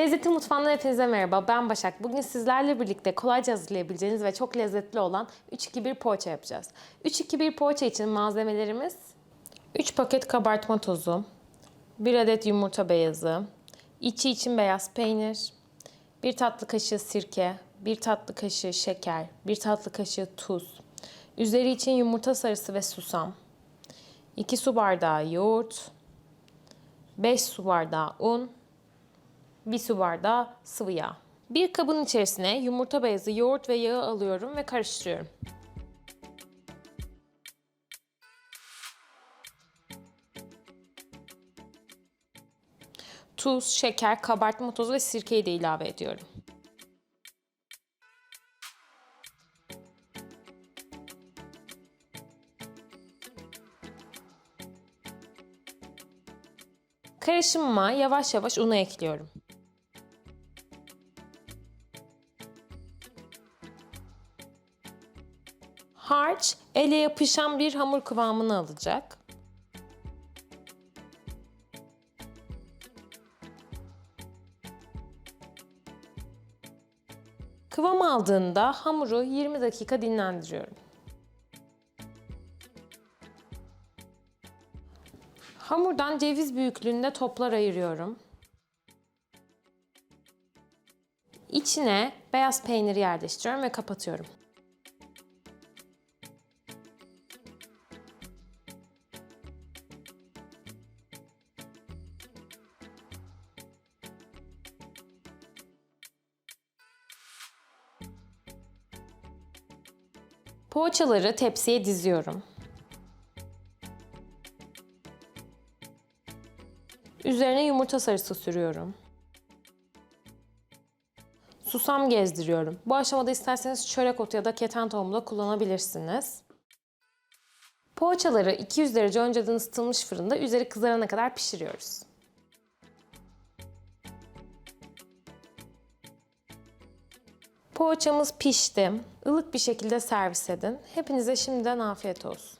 Lezzetli Mutfağı'ndan hepinize merhaba. Ben Başak. Bugün sizlerle birlikte kolayca hazırlayabileceğiniz ve çok lezzetli olan 3-2-1 poğaça yapacağız. 3-2-1 poğaça için malzemelerimiz 3 paket kabartma tozu, 1 adet yumurta beyazı, içi için beyaz peynir, 1 tatlı kaşığı sirke, 1 tatlı kaşığı şeker, 1 tatlı kaşığı tuz, üzeri için yumurta sarısı ve susam, 2 su bardağı yoğurt, 5 su bardağı un, 1 su bardağı sıvı yağ. Bir kabın içerisine yumurta beyazı, yoğurt ve yağı alıyorum ve karıştırıyorum. Tuz, şeker, kabartma tozu ve sirkeyi de ilave ediyorum. Karışımıma yavaş yavaş unu ekliyorum. Harç ele yapışan bir hamur kıvamını alacak. Kıvam aldığında hamuru 20 dakika dinlendiriyorum. Hamurdan ceviz büyüklüğünde toplar ayırıyorum. İçine beyaz peyniri yerleştiriyorum ve kapatıyorum. Poğaçaları tepsiye diziyorum. Üzerine yumurta sarısı sürüyorum. Susam gezdiriyorum. Bu aşamada isterseniz çörek otu ya da keten tohumu da kullanabilirsiniz. Poğaçaları 200 derece önceden ısıtılmış fırında üzeri kızarana kadar pişiriyoruz. Poğaçamız pişti. Ilık bir şekilde servis edin. Hepinize şimdiden afiyet olsun.